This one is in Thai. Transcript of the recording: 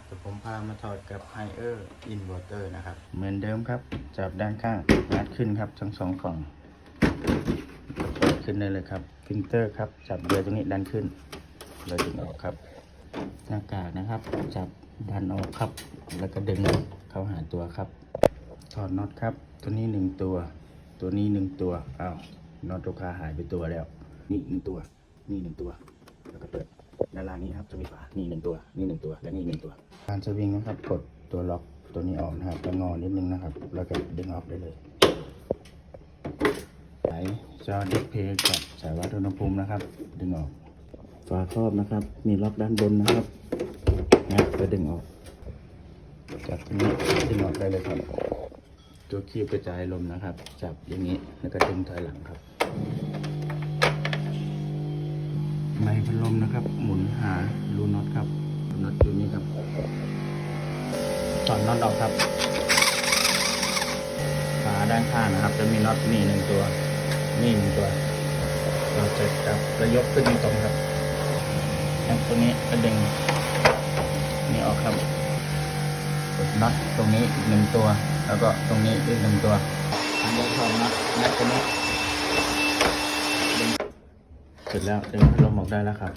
ครับแต่ผมพามาถอดกับไฮเออร์อินเวอร์เตอร์นะครับ เหมือนเดิมครับ จับด้านข้างงัดขึ้นครับทั้งสองฝั่งเปิดขึ้นได้เลยครับฟิลเตอร์ครับ จับเรือตรงนี้ดันขึ้นเลยดึงออกครับหน้ากากนะครับ จับดันออกครับ แล้วก็ดึงเข้าหาตัวครับ ถอดน็อตครับ ตัวนี้หนึ่งตัว ตัวนี้หนึ่งตัวอ้าวน็อตลูกค้าหายไปตัวแล้ว นี่หนึ่งตัว นี่หนึ่งตัว แล้วก็เปิด ด้านล่างนี้ครับจะมีฝานี่หนึ่งตัวนี่หนึ่งตัวและนี่หนึ่งตัว การสวิงนะครับกดตัวล็อกตัวนี้ออกนะครับจะงอนิดนึงนะครับ แล้วก็ดึงออกได้เลยสายจอดิสเพย์กับสายวัดอุณหภูมินะครับ ดึงออกฝาครอบนะครับ มีล็อกด้านบนนะครับงัดก็ดึงออกจับตรงนี้ดึงออกได้เลยครับ ตัวคีบกระจายลมนะครับ จับอย่างนี้แล้วก็ดึงถอยหลังครับ ไม้พัดลมนะครับ หมุนหารูน็อตครับรูน็อตอยู่นี่ครับถอดน็อตออกครับฝาด้านข้างนะครับ จะมีน็อตนี่หนึ่งตัว นี่หนึ่งตัวเราจะจับแล้วยกขึ้นตรงครับแล้วตัวนี้ก็ดึงนี่ออกครับกดน็อตตรงนี้หนึ่งตัว แล้วก็ตรงนี้อีกหนึ่งตัวทำยกถอดน็อตงัดตัวนี้ เสร็จแล้วดึงพัดลมออกได้แล้วครับ